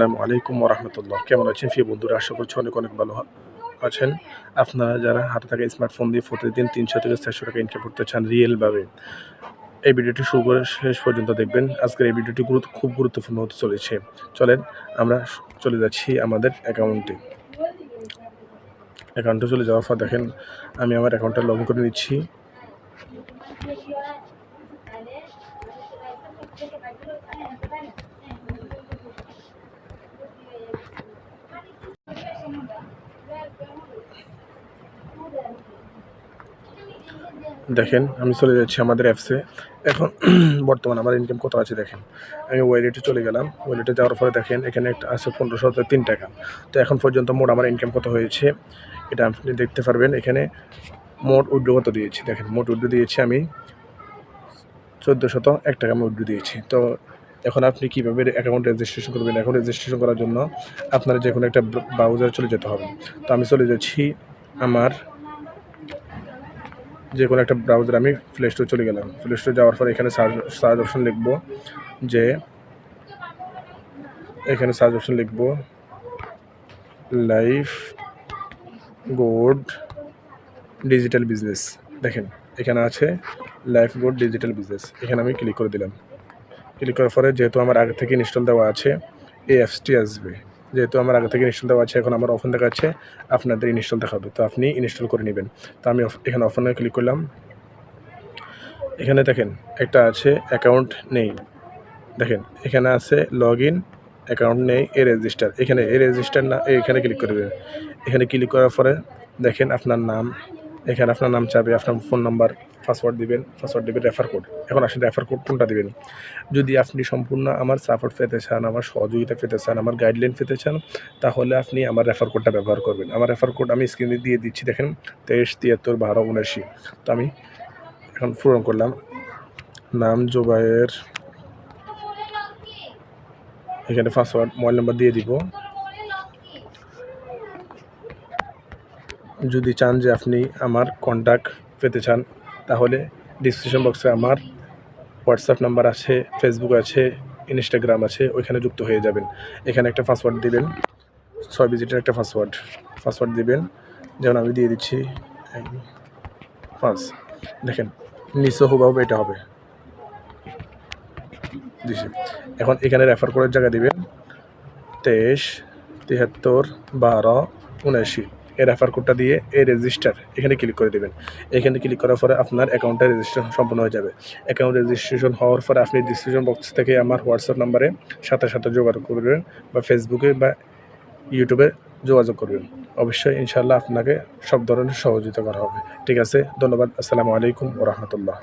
আসসালামু আলাইকুম রহমতুল্লাহ কেমন আছেন? প্রিয় বন্ধুরা, আশা করছি অনেক অনেক ভালো আছেন। আপনারা যারা হাতে থাকা স্মার্টফোন দিয়ে প্রতিদিন তিনশো থেকে চারশো টাকা ইনকাম করতে চান রিয়েলভাবে, এই ভিডিওটি শুরু করে শেষ পর্যন্ত দেখবেন। আজকের এই ভিডিওটি গুরুত্ব খুব গুরুত্বপূর্ণ হতে চলেছে। চলেন আমরা চলে যাচ্ছি আমাদের অ্যাকাউন্টে। অ্যাকাউন্টে চলে যাওয়ার পর দেখেন, আমি আমার অ্যাকাউন্টটা লগ করে নিচ্ছি। দেখেন, আমি চলে যাচ্ছি আমাদের অ্যাপসে এখন বর্তমান আমার ইনকাম কত আছে দেখেন। আমি ওয়াইলেটে চলে গেলাম। ওয়াইলেটে যাওয়ার পরে দেখেন, এখানে একটা আছে পনেরোশো তিন টাকা। তো এখন পর্যন্ত মোট আমার ইনকাম কত হয়েছে, এটা আপনি দেখতে পারবেন। এখানে মোট উইড্রো কত দিয়েছি? দেখেন, মোট উইড্রো দিয়েছি আমি চোদ্দ শত এক টাকা আমি উইড্রো দিয়েছি। তো এখন আপনি কীভাবে অ্যাকাউন্ট রেজিস্ট্রেশন করবেন? এখন রেজিস্ট্রেশন করার জন্য আপনার যে কোনো একটা ব্রাউজারে চলে যেতে হবে। তো আমি চলে যাচ্ছি আমার যে কোনো একটা ব্রাউজার আমি প্লে স্টোর চলে গেলাম। প্লে স্টোর যাওয়ার পর এখানে সার্চ সার্চ অপশন লিখব যে, এখানে সার্চ অপশন লিখব লাইফ গোড ডিজিটাল বিজনেস দেখেন, এখানে আছে লাইফ গোড ডিজিটাল বিজনেস এখানে আমি ক্লিক করে দিলাম। ক্লিক করার পরে যেহেতু আমার আগে থেকে ইনস্টল দেওয়া আছে, এই অ্যাপসটি আসবে। যেহেতু আমার আগে থেকে ইনস্টল দেওয়া আছে, এখন আমার অফেন দেখাচ্ছে আপনাদের ইনস্টল দেখাবে। তো আপনি ইনস্টল করে নেবেন। তো আমি এখানে অফেনে ক্লিক করলাম। এখানে দেখেন, একটা আছে অ্যাকাউন্ট নেই। দেখেন, এখানে আছে লগ ইন অ্যাকাউন্ট নেই, এ রেজিস্টার এখানে এ রেজিস্টার না এখানে ক্লিক করে দেবেন। এখানে ক্লিক করার পরে দেখেন আপনার নাম এখানে আপনার নাম চাবে আপনার ফোন নাম্বার পাসওয়ার্ড দিবেন পাসওয়ার্ড দিবেন রেফার কোড এখন আসলে রেফার কোড কোনটা দিবেন? যদি আপনি সম্পূর্ণ আমার সাপোর্ট পেতে চান, আমার সহযোগিতা পেতে চান, আমার গাইডলাইন পেতে চান, তাহলে আপনি আমার রেফার কোডটা ব্যবহার করবেন। আমার রেফার কোড আমি স্ক্রিনে দিয়ে দিচ্ছি, দেখেন, তেইশ, তিয়াত্তর, বারো উনআশি তো আমি এখন পূরণ করলাম। নাম জোবাইয়ের এখানে পাসওয়ার্ড মোবাইল নাম্বার দিয়ে দিব। যদি চান যে আপনি আমার কন্ট্যাক্ট পেতে চান, তাহলে ডিসক্রিপশন বক্সে আমার হোয়াটসঅ্যাপ নাম্বার আছে ফেসবুক আছে ইনস্টাগ্রাম আছে, ওইখানে যুক্ত হয়ে যাবেন। এখানে একটা পাসওয়ার্ড দিবেন, ছয় ডিজিটের একটা পাসওয়ার্ড পাসওয়ার্ড দিবেন, যেমন আমি দিয়ে দিচ্ছি পাঁচ। দেখেন, নিচে হুবাহু এটা হবে। এখন এখানে রেফার করার জায়গা দিবেন, তেইশ তিয়াত্তর বারো, উনআশি। এই রেফার কোডটা দিয়ে এই রেজিস্টার এখানে ক্লিক করে দেবেন। এখানে ক্লিক করার পরে আপনার অ্যাকাউন্টটা রেজিস্ট্রেশন সম্পন্ন হয়ে যাবে। অ্যাকাউন্ট রেজিস্ট্রেশন হওয়ার পরে আপনি ডিসক্রিপশন বক্স থেকে আমার হোয়াটসঅ্যাপ নাম্বারে সাথে সাথে যোগাযোগ করবেন বা ফেসবুকে বা ইউটিউবে যোগাযোগ করবেন। অবশ্যই ইনশাল্লাহ আপনাকে সব ধরনের সহযোগিতা করা হবে। ঠিক আছে, ধন্যবাদ। আসসালামু আলাইকুম ও রহমতুল্লাহ।